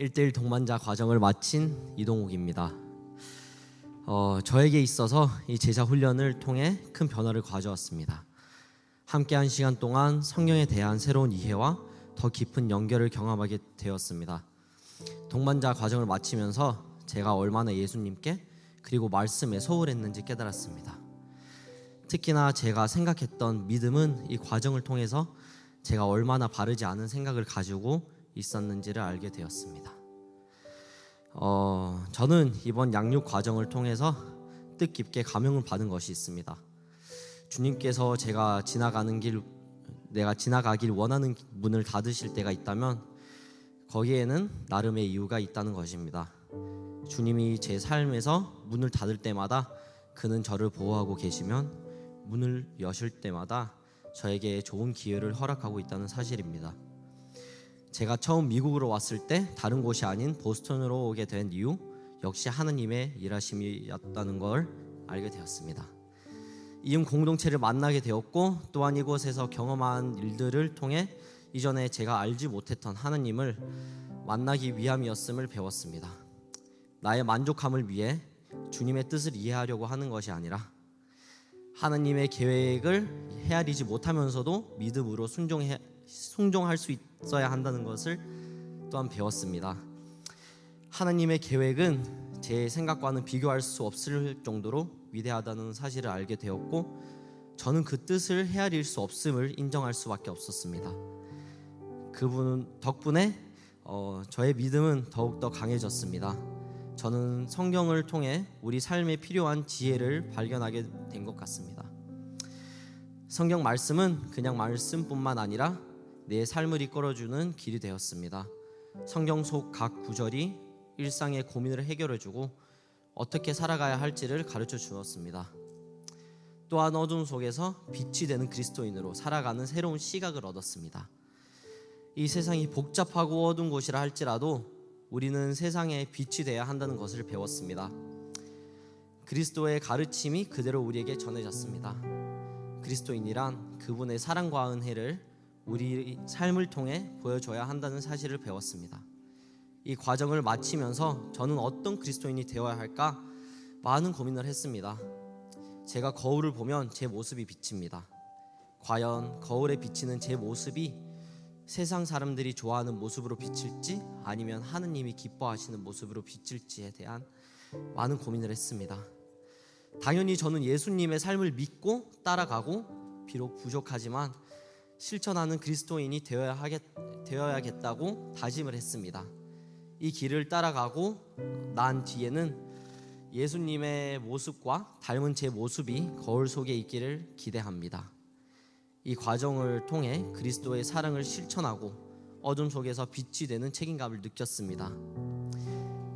1대1 동반자 과정을 마친 이동욱입니다. 어, 저에게 있어서 이 제자 훈련을 통해 큰 변화를 가져왔습니다. 함께한 시간 동안 성경에 대한 새로운 이해와 더 깊은 연결을 경험하게 되었습니다. 동반자 과정을 마치면서 제가 얼마나 예수님께 그리고 말씀에 소홀했는지 깨달았습니다. 특히나 제가 생각했던 믿음은 이 과정을 통해서 제가 얼마나 바르지 않은 생각을 가지고 있었는지를 알게 되었습니다. 어, 저는 이번 양육 과정을 통해서 뜻깊게 감명을 받은 것이 있습니다. 주님께서 제가 지나가는 길, 내가 지나가길 원하는 문을 닫으실 때가 있다면 거기에는 나름의 이유가 있다는 것입니다. 주님이 제 삶에서 문을 닫을 때마다 그는 저를 보호하고 계시면 문을 여실 때마다 저에게 좋은 기회를 허락하고 있다는 사실입니다. 제가 처음 미국으로 왔을 때 다른 곳이 아닌 보스턴으로 오게 된 이유 역시 하느님의 일하심이었다는 걸 알게 되었습니다. 이음 공동체를 만나게 되었고 또한 이곳에서 경험한 일들을 통해 이전에 제가 알지 못했던 하느님을 만나기 위함이었음을 배웠습니다. 나의 만족함을 위해 주님의 뜻을 이해하려고 하는 것이 아니라 하나님의 계획을 헤아리지 못하면서도 믿음으로 순종해 순종할 수 있어야 한다는 것을 또한 배웠습니다. 하나님의 계획은 제 생각과는 비교할 수 없을 정도로 위대하다는 사실을 알게 되었고 저는 그 뜻을 헤아릴 수 없음을 인정할 수밖에 없었습니다. 그분 덕분에 어, 저의 믿음은 더욱더 강해졌습니다. 저는 성경을 통해 우리 삶에 필요한 지혜를 발견하게 된 것 같습니다. 성경 말씀은 그냥 말씀뿐만 아니라 내 삶을 이끌어주는 길이 되었습니다. 성경 속 각 구절이 일상의 고민을 해결해주고 어떻게 살아가야 할지를 가르쳐 주었습니다. 또한 어둠 속에서 빛이 되는 그리스도인으로 살아가는 새로운 시각을 얻었습니다. 이 세상이 복잡하고 어두운 곳이라 할지라도 우리는 세상의 빛이 되어야 한다는 것을 배웠습니다. 그리스도의 가르침이 그대로 우리에게 전해졌습니다. 그리스도인이란 그분의 사랑과 은혜를 우리 삶을 통해 보여줘야 한다는 사실을 배웠습니다. 이 과정을 마치면서 저는 어떤 그리스도인이 되어야 할까 많은 고민을 했습니다. 제가 거울을 보면 제 모습이 비칩니다. 과연 거울에 비치는 제 모습이 세상 사람들이 좋아하는 모습으로 비칠지 아니면 하느님이 기뻐하시는 모습으로 비칠지에 대한 많은 고민을 했습니다. 당연히 저는 예수님의 삶을 믿고 따라가고 비록 부족하지만 실천하는 그리스도인이 되어야 하겠, 되어야겠다고 다짐을 했습니다. 이 길을 따라가고 난 뒤에는 예수님의 모습과 닮은 제 모습이 거울 속에 있기를 기대합니다. 이 과정을 통해 그리스도의 사랑을 실천하고 어둠 속에서 빛이 되는 책임감을 느꼈습니다.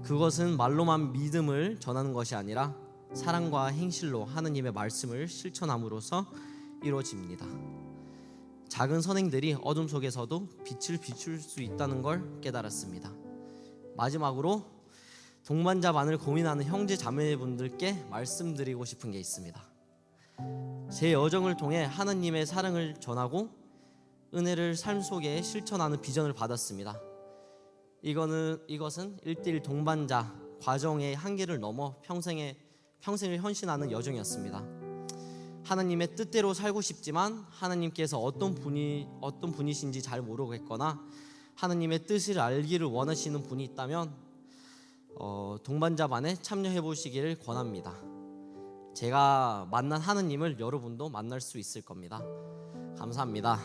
그것은 말로만 믿음을 전하는 것이 아니라 사랑과 행실로 하느님의 말씀을 실천함으로써 이루어집니다. 작은 선행들이 어둠 속에서도 빛을 비출 수 있다는 걸 깨달았습니다. 마지막으로 동반자반을 고민하는 형제 자매분들께 말씀드리고 싶은 게 있습니다. 제 여정을 통해 하나님의 사랑을 전하고 은혜를 삶 속에 실천하는 비전을 받았습니다. 이거는 이것은 1대1 동반자 과정의 한계를 넘어 평생에 평생을 헌신하는 여정이었습니다. 하나님의 뜻대로 살고 싶지만 하나님께서 어떤 분이 어떤 분이신지 잘 모르겠거나 하나님의 뜻을 알기를 원하시는 분이 있다면 어, 동반자반에 참여해 보시기를 권합니다. 제가 만난 하느님을 여러분도 만날 수 있을 겁니다. 감사합니다.